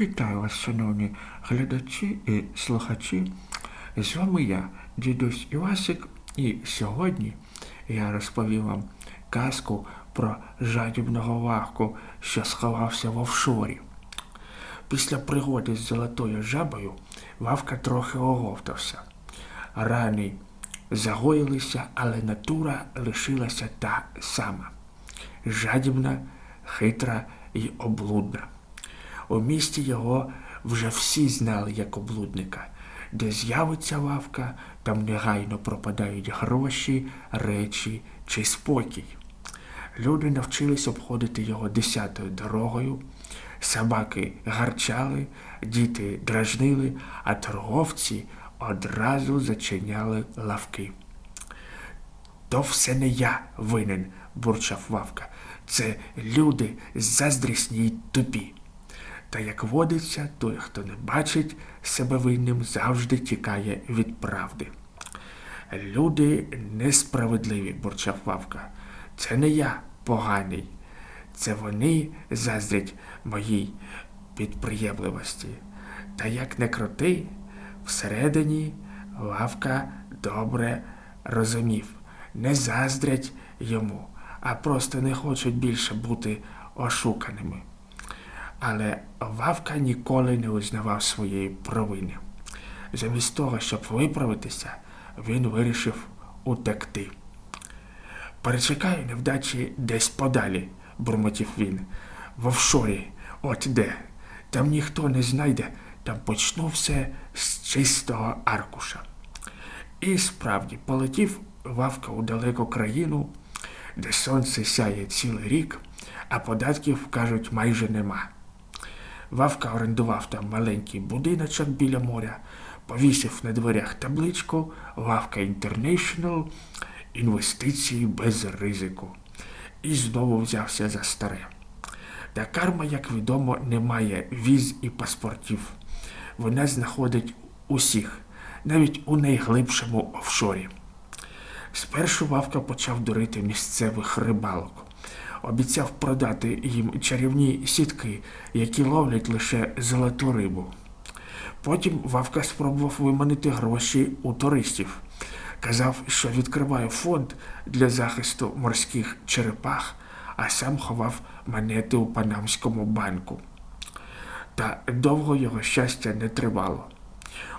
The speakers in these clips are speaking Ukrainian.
Вітаю вас, шановні глядачі і слухачі. З вами я, дідусь Івасик, і сьогодні я розповім вам казку про жадібного вахку, що сховався в офшорі. Після пригоди з золотою жабою Вавка трохи оговтався. Рани загоїлися, але натура лишилася та сама жадібна, хитра і облудна. У місті його вже всі знали як облудника. Де з'явиться лавка, там негайно пропадають гроші, речі чи спокій. Люди навчились обходити його десятою дорогою, собаки гарчали, діти дражнили, а торговці одразу зачиняли лавки. То все не я винен, бурчав Вавка. Це люди заздрісні й тупі. Та як водиться, той, хто не бачить себе винним, завжди тікає від правди. Люди несправедливі, бурчав Вавка. Це не я поганий. Це вони заздрять моїй підприємливості. Та як не крути, всередині Вавка добре розумів, не заздрять йому, а просто не хочуть більше бути ошуканими. Але Вавка ніколи не визнавав своєї провини. Замість того, щоб виправитися, він вирішив утекти. Перечекаю невдачі десь подалі, бурмотів він. В офшорі, от де. Там ніхто не знайде, там почну все з чистого аркуша. І справді полетів Вавка у далеку країну, де сонце сяє цілий рік, а податків, кажуть, майже нема. Вавка орендував там маленький будиночок біля моря, повісив на дверях табличку Вавка Інтернешнл інвестиції без ризику. І знову взявся за старе. Та карма, як відомо, не має віз і паспортів. Вона знаходить усіх, навіть у найглибшому офшорі. Спершу Вавка почав дурити місцевих рибалок обіцяв продати їм чарівні сітки, які ловлять лише золоту рибу. Потім Вавка спробував виманити гроші у туристів. Казав, що відкриває фонд для захисту морських черепах, а сам ховав монети у Панамському банку. Та довго його щастя не тривало.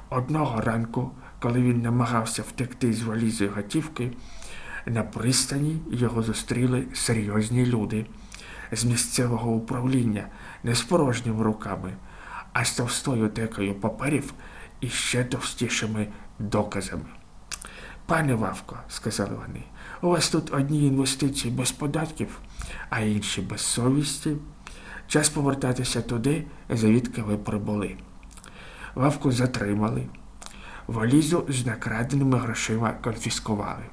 Одного ранку, коли він намагався втекти з валізи готівки, на пристані його зустріли серйозні люди з місцевого управління не з порожніми руками, а з товстою текою паперів і ще товстішими доказами. Пане Вавко, сказали вони, у вас тут одні інвестиції без податків, а інші без совісті. Час повертатися туди, звідки ви прибули. Вавку затримали, валізу з накраденими грошима конфіскували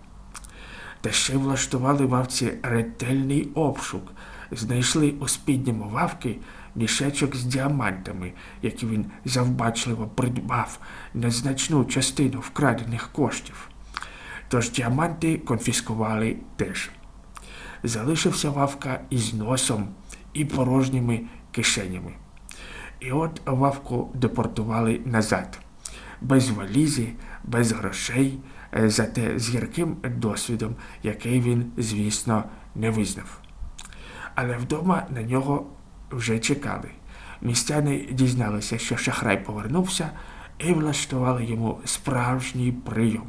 та ще влаштували вавці ретельний обшук, знайшли у спідньому вавки мішечок з діамантами, які він завбачливо придбав незначну частину вкрадених коштів. Тож діаманти конфіскували теж. Залишився вавка із носом і порожніми кишенями. І от вавку депортували назад, без валізи, без грошей, Е, зате з гірким досвідом, який він, звісно, не визнав. Але вдома на нього вже чекали. Містяни дізналися, що шахрай повернувся, і влаштували йому справжній прийом.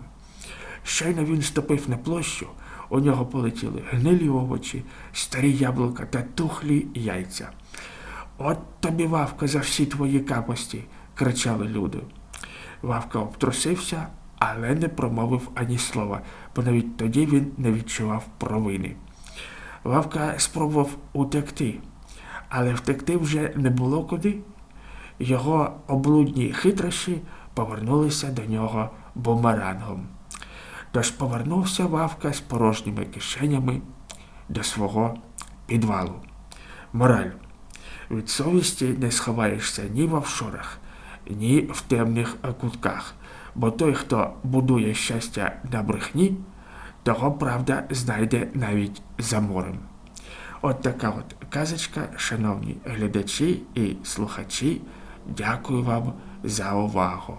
Щойно він ступив на площу, у нього полетіли гнилі овочі, старі яблука та тухлі яйця. От тобі Вавка за всі твої капості, кричали люди. Вавка обтрусився, але не промовив ані слова, бо навіть тоді він не відчував провини. Вавка спробував утекти, але втекти вже не було куди. Його облудні хитрощі повернулися до нього бумерангом. Тож повернувся Вавка з порожніми кишенями до свого підвалу. Мораль. Від совісті не сховаєшся ні в офшорах, ні в темних кутках бо той, хто будує щастя на брехні, того правда знайде навіть за морем. От така от казочка, шановні глядачі і слухачі Дякую вам за увагу.